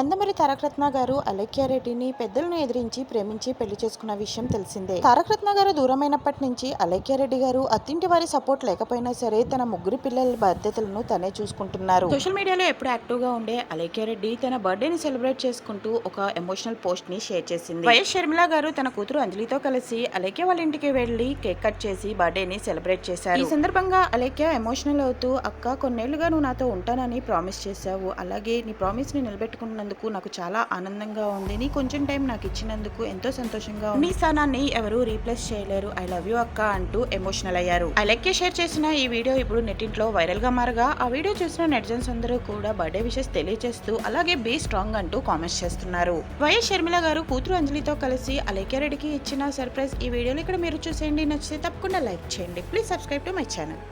నందమూరి తారకరత్న గారు అలైక్యారెడ్డిని పెద్దలను ఎదిరించి ప్రేమించి పెళ్ళి చేసుకున్న విషయం తెలిసిందే. తారకరత్న గారు దూరమైనప్పటి నుంచి అలైక్యారెడ్డి గారు అత్తింటి వారి సపోర్ట్ లేకపోయినా సరే తన ముగ్గురు పిల్లల బాధ్యతలను తనే చూసుకుంటున్నారు. సోషల్ మీడియాలో ఎప్పుడు యాక్టివ్గా ఉండే అలైక్యారెడ్డి తన బర్త్డేని సెలబ్రేట్ చేసుకుంటూ ఒక ఎమోషనల్ పోస్ట్ని షేర్ చేసింది. వైఎస్ షర్మిల గారు తన కూతురు అంజలితో కలిసి అలైక్య వాళ్ళ ఇంటికి వెళ్ళి కేక్ కట్ చేసి బర్త్డేని సెలబ్రేట్ చేశారు. ఈ సందర్భంగా అలైక్య ఎమోషనల్ అవుతూ అక్క కొన్నేళ్ళుగా నువ్వు నాతో ఉంటానని ప్రామిస్ చేశావు. అలాగే నీ ప్రామిస్ని నిలబెట్టుకున్న చేసినందుకు నాకు చాలా ఆనందంగా ఉంది. నీ కొంచెం టైం నాకు ఇచ్చినందుకు ఎంతో సంతోషంగా ఉంది. నీ స్థానాన్ని ఎవరు రీప్లేస్ చేయలేరు. ఐ లవ్ యూ అక్క అంటూ ఎమోషనల్ అయ్యారు. ఐ లైక్ షేర్ చేసిన ఈ వీడియో ఇప్పుడు నెట్టింట్లో వైరల్గా మారగా ఆ వీడియో చూసిన నెటిజన్స్ అందరూ కూడా బర్త్డే విషెస్ తెలియజేస్తూ అలాగే బీ స్ట్రాంగ్ అంటూ కామెంట్స్ చేస్తున్నారు. వైఎస్ షర్మిల గారు కూతురు అంజలితో కలిసి అలేఖ్య రెడ్డికి ఇచ్చిన సర్ప్రైజ్ ఈ వీడియోలో ఇక్కడ మీరు చూసేయండి. నచ్చితే తప్పకుండా లైక్ చేయండి. Please subscribe to my channel.